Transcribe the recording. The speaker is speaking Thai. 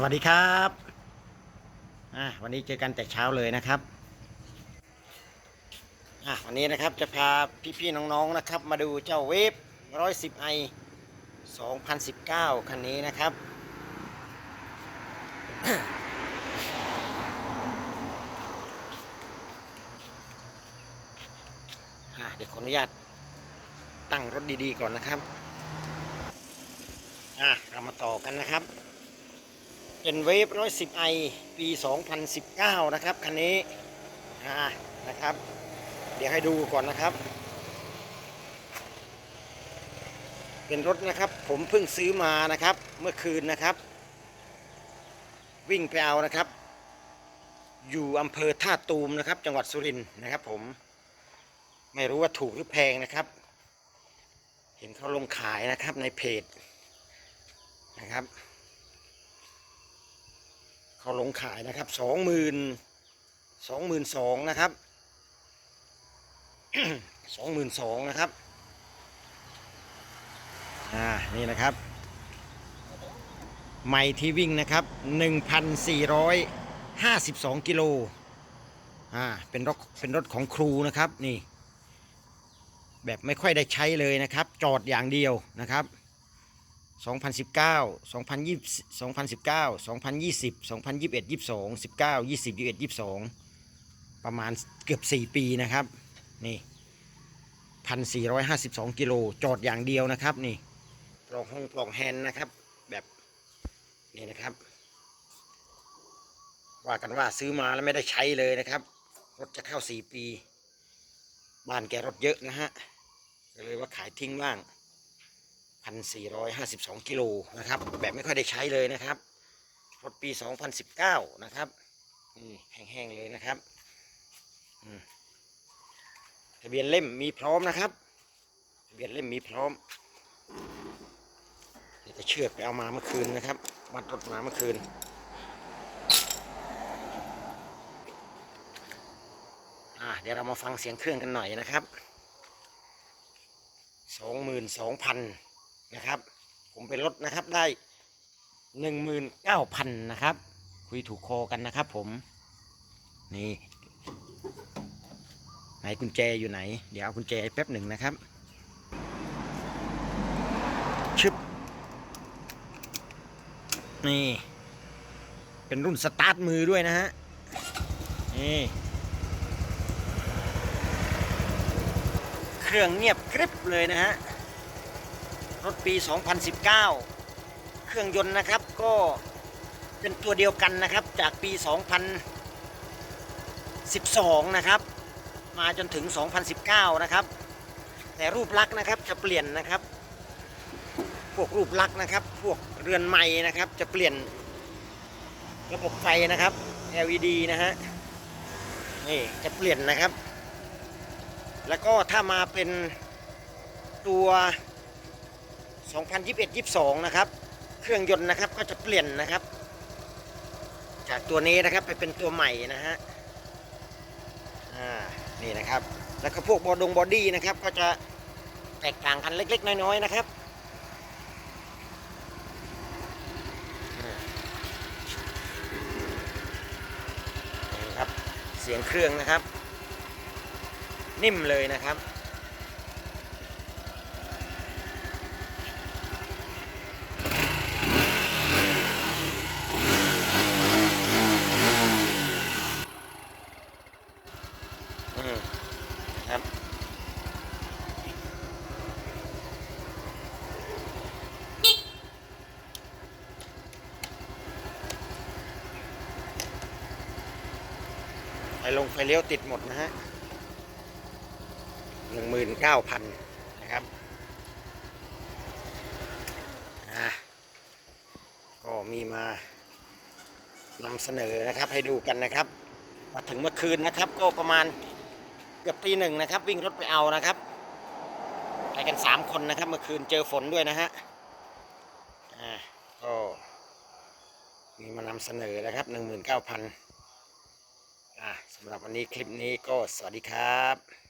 สวัสดีครับวันนี้เจอกันแต่เช้าเลยนะครับวันนี้นะครับจะพาพี่ๆน้องๆนะครับ มาดูเจ้าเวฟ110 i 2019 คันนี้นะครับ เดี๋ยวขออนุญาตตั้งรถดีๆก่อนนะครับอะเรามาต่อกันนะครับ เป็นเวฟ110 i ปี 2019 นะครับ คันนี้นะครับ เดี๋ยวให้ดูก่อนนะครับ เป็นรถนะครับผมเพิ่งซื้อมานะครับ เมื่อคืนนะครับ วิ่งไปเอานะครับ อยู่อำเภอท่าตูมนะครับ จังหวัดสุรินทร์นะครับ ผมไม่รู้ว่าถูกหรือแพงนะครับ เห็นเขาลงขายนะครับในเพจนะครับ เขาลงขายนะครับสองหมื่นสองหมื่นสองนะครับสองหมื่นสองนะครับอ่านี่นะครับไมล์ที่วิ่งนะครับหนึ่งพันสี่ร้อยห้าสิบสองกิโลอ่าเป็นรถเป็นรถของครูนะครับนี่ แบบไม่ค่อยได้ใช้เลยนะครับ จอดอย่างเดียวนะครับ 2019 2020 2019 2020 2021 22 19 20 21 22 ประมาณเกือบ 4 ปีนะครับ นี่ 1,452 กิโล จอดอย่างเดียวนะครับ นี่ปล่องห้องปล่องแฮนนะครับ แบบนี่นะครับ ว่ากันว่าซื้อมาแล้วไม่ได้ใช้เลยนะครับ รถจะเข้า 4 ปี บ้านแกรถเยอะนะฮะ ก็เลยว่าขายทิ้งบ้าง 1,452 กิโลนะครับ แบบไม่ค่อยได้ใช้เลยนะครับรถปี 2019 นะครับนี่แห้งๆเลยนะครับทะเบียนเล่มมีพร้อมนะครับทะเบียนเล่มมีพร้อมเดี๋ยวจะเชือกไปเอามาเมื่อคืนนะครับมัดรถมาเมื่อคืนเดี๋ยวเรามาฟังเสียงเครื่องกันหน่อยนะครับสองหมื่ นะครับ ผมเป็นรถนะครับได้หนึ่งหมื่นเก้าพันนะครับ คุยถูกคอกันนะครับ ผม นี่ไหนกุญแจอยู่ไหน เดี๋ยวเอากุญแจแป๊บหนึ่งนะครับชึบนี่ เป็นรุ่นสตาร์ทมือด้วยนะฮะ นี่ เครื่องเงียบกริบเลยนะฮะ รถปี 2019 เครื่องยนต์นะครับก็เป็นตัวเดียวกันนะครับจากปี 2012 นะครับ มาจนถึง 2019 นะครับ แต่รูปลักษณ์นะครับจะเปลี่ยนนะครับ พวกรูปลักษณ์นะครับ พวกเรือนไม้นะครับ จะเปลี่ยนระบบไฟนะครับ LED นะฮะนี่จะเปลี่ยนนะครับ แล้วก็ถ้ามาเป็นตัว 2021-22 นะครับ เครื่องยนต์นะครับก็จะเปลี่ยนนะครับ จากตัวนี้นะครับไปเป็นตัวใหม่นะฮะอ่านี่นะครับ แล้วก็พวกบอดงบอดี้นะครับ ก็จะแตกต่างกันเล็ก ๆ น้อย ๆ นะครับครับ เสียงเครื่องนะครับ นิ่มเลยนะครับ ครับ ไฟลงไฟเลี้ยวติดหมดนะฮะหนึ่งหมื่นเก้าพันนะครับก็มีมานำเสนอนะครับให้ดูกันนะครับ มาถึงเมื่อคืนนะครับ ก็ประมาณ เกือบตีหนึ่งนะครับ วิ่งรถไปเอานะครับไปกันสามคนนะครับ เมื่อคืนเจอฝนด้วยนะฮะอ่าก็มีมานำเสนอนะครับหนึ่งหมื่นเก้าพันอ่าสำหรับวันนี้คลิปนี้ก็สวัสดีครับ